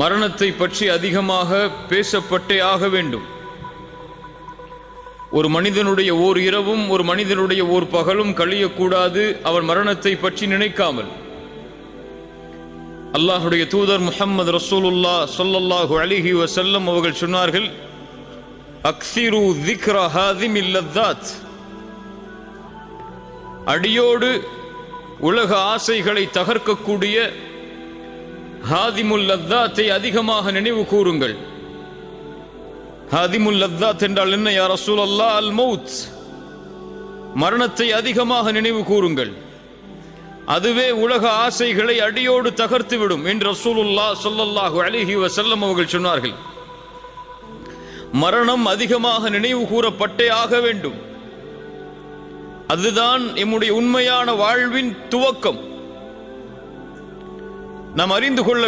மரணத்தை பற்றி அதிகமாக பேசப்பட்டே ஆக வேண்டும். ஒரு மனிதனுடைய ஓர் இரவும் ஒரு மனிதனுடைய ஓர் பகலும் கழியக்கூடாது அவன் மரணத்தை பற்றி நினைக்காமல். அல்லாஹுடைய தூதர் முஹம்மது ரசூலுல்லா சொல்லல்லாஹு அலிஹி வசல்லம் அவர்கள் சொன்னார்கள் அக்சிரு திக்ர ஹாதிமில் இல்லத்தாத் அடியோடு உலக ஆசைகளை தகர்க்கக்கூடிய ஹாதிமுல் லத்தாத்தை அதிகமாக நினைவு கூறுங்கள். ஹாதிமுல் லத்தாத் என்றால் என்ன யார் ரசூல் அல்லா அல் மவுத் மரணத்தை அதிகமாக நினைவு கூறுங்கள். அதுவே உலக ஆசைகளை அடியோடு தகர்த்துவிடும் என்று ரசூலுல்லா சொல்லல்லாஹு அலிஹி வசல்லம் அவர்கள் சொன்னார்கள். மரணம் அதிகமாக நினைவு கூறப்பட்டே ஆக வேண்டும். அதுதான் எம்முடைய உண்மையான வாழ்வின் துவக்கம். நாம் அறிந்து கொள்ள